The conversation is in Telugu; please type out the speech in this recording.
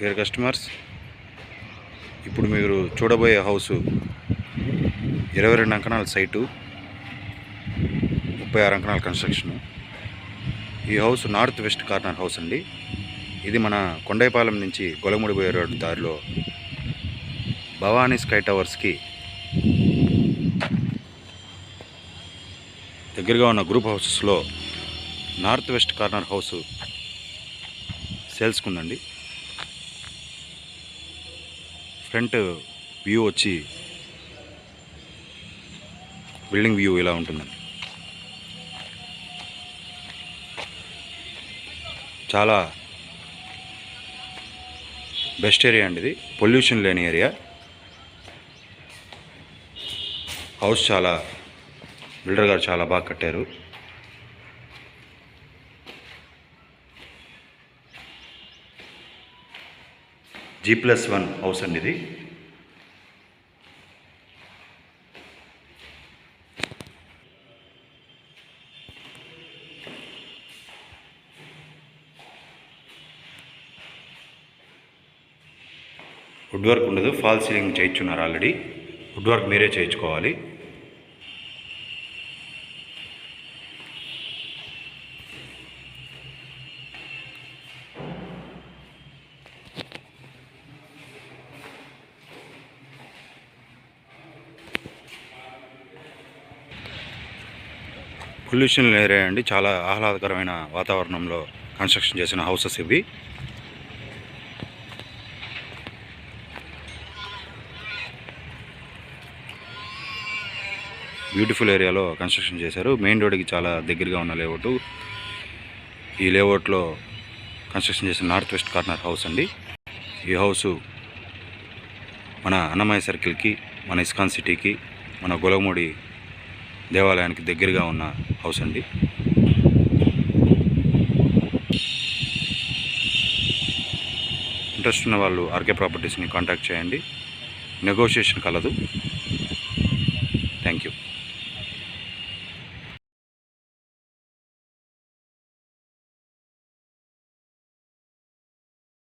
Dear customers. ఇప్పుడు మీరు చూడబోయే హౌసు ఇరవై రెండు అంకణాల సైటు ముప్పై ఆరు అంకణాల కన్స్ట్రక్షను. ఈ house north west corner house అండి. ఇది మన కొండైపాలెం నుంచి గొలముడిపోయే రోడ్డు దారిలో భవానీ స్కై టవర్స్కి దగ్గరగా ఉన్న గ్రూప్ హౌసెస్లో నార్త్ వెస్ట్ కార్నర్ హౌస్ సేల్స్కుందండి ఫ్రంట్ వ్యూ వచ్చి బిల్డింగ్ వ్యూ ఇలా ఉంటుందండి. చాలా బెస్ట్ ఏరియా అండి ఇది. పొల్యూషన్ లేని ఏరియా. హౌస్ చాలా బిల్డర్ గారు చాలా బాగా కట్టారు. జీ ప్లస్ వన్ హౌస్ అండి ఇది. వుడ్ వర్క్ ఉండదు ఫాల్ సీలింగ్ చేయించున్నారు ఆల్రెడీ వుడ్ వర్క్ మీరే చేయించుకోవాలి. పొల్యూషన్ ఏరియా అండి. చాలా ఆహ్లాదకరమైన వాతావరణంలో కన్స్ట్రక్షన్ చేసిన హౌసెస్ ఇవి. బ్యూటిఫుల్ ఏరియాలో కన్స్ట్రక్షన్ చేశారు. మెయిన్ రోడ్కి చాలా దగ్గరగా ఉన్న లేఅవుట్. ఈ లేఅవుట్లో కన్స్ట్రక్షన్ చేసిన నార్త్ వెస్ట్ కార్నర్ హౌస్ అండి. ఈ హౌసు మన అన్నమయ్య సర్కిల్కి మన ఇస్కాన్ సిటీకి మన గొలగమూడి దేవాలయానికి దగ్గరగా ఉన్న హౌస్ అండి. ఇంట్రెస్ట్ ఉన్న వాళ్ళు ఆర్కే ప్రాపర్టీస్ని కాంటాక్ట్ చేయండి. నెగోషియేషన్ కలదు. Thank you